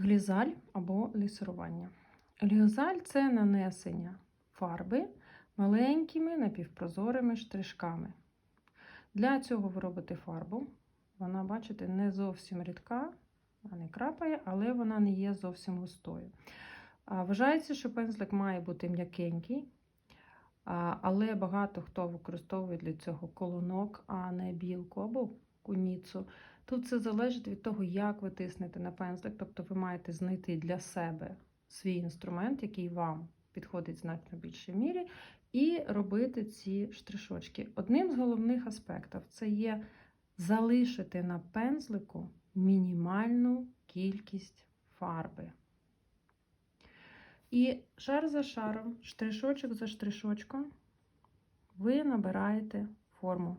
Глізаль або лісерування. Глізаль це нанесення фарби маленькими напівпрозорими штришками. Для цього ви робите фарбу. Вона, бачите, не зовсім рідка, вона не крапає, але вона не є зовсім густою. Вважається, що пензлик має бути м'якенький, але багато хто використовує для цього колонок, а не білку або куніцу. Тут це залежить від того, як ви тиснете на пензлик, тобто ви маєте знайти для себе свій інструмент, який вам підходить значно більшій мірі, і робити ці штришочки. Одним з головних аспектів це є залишити на пензлику мінімальну кількість фарби. І шар за шаром, штришочок за штришочком, ви набираєте форму.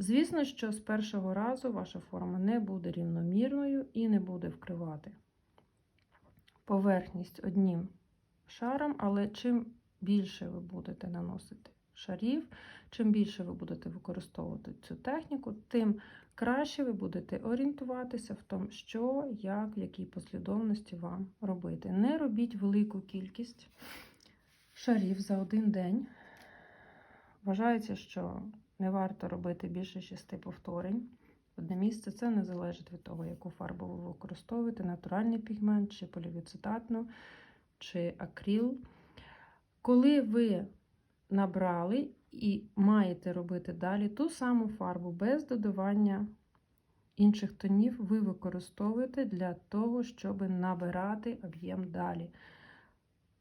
Звісно, що з першого разу ваша форма не буде рівномірною і не буде вкривати поверхність одним шаром, але чим більше ви будете наносити шарів, чим більше ви будете використовувати цю техніку, тим краще ви будете орієнтуватися в тому, що, як, в якій послідовності вам робити. Не робіть велику кількість шарів за один день. Вважається, що не варто робити більше шести повторень. Одне місце це не залежить від того, яку фарбу ви використовуєте: натуральний пігмент, чи полівіцитатну, чи акрил. Коли ви набрали і маєте робити далі ту саму фарбу без додавання інших тонів, ви використовуєте для того, щоб набирати об'єм далі.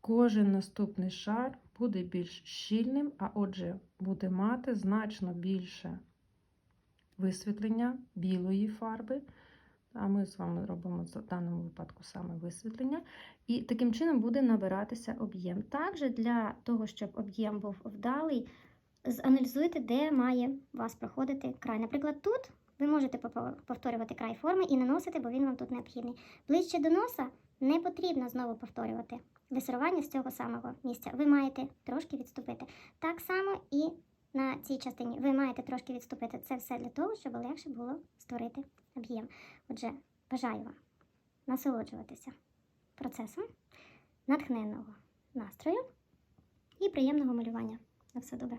Кожен наступний шар буде більш щільним, а отже, буде мати значно більше висвітлення білої фарби. А ми з вами робимо в даному випадку саме висвітлення. І таким чином буде набиратися об'єм. Також для того, щоб об'єм був вдалий, аналізуйте, де має вас проходити край. Наприклад, тут ви можете повторювати край форми і наносити, бо він вам тут необхідний. Ближче до носа не потрібно знову повторювати висирування з цього самого місця. Ви маєте трошки відступити. Так само і на цій частині ви маєте трошки відступити. Це все для того, щоб легше було створити об'єм. Отже, бажаю вам насолоджуватися процесом натхненного настрою і приємного малювання. На все добре.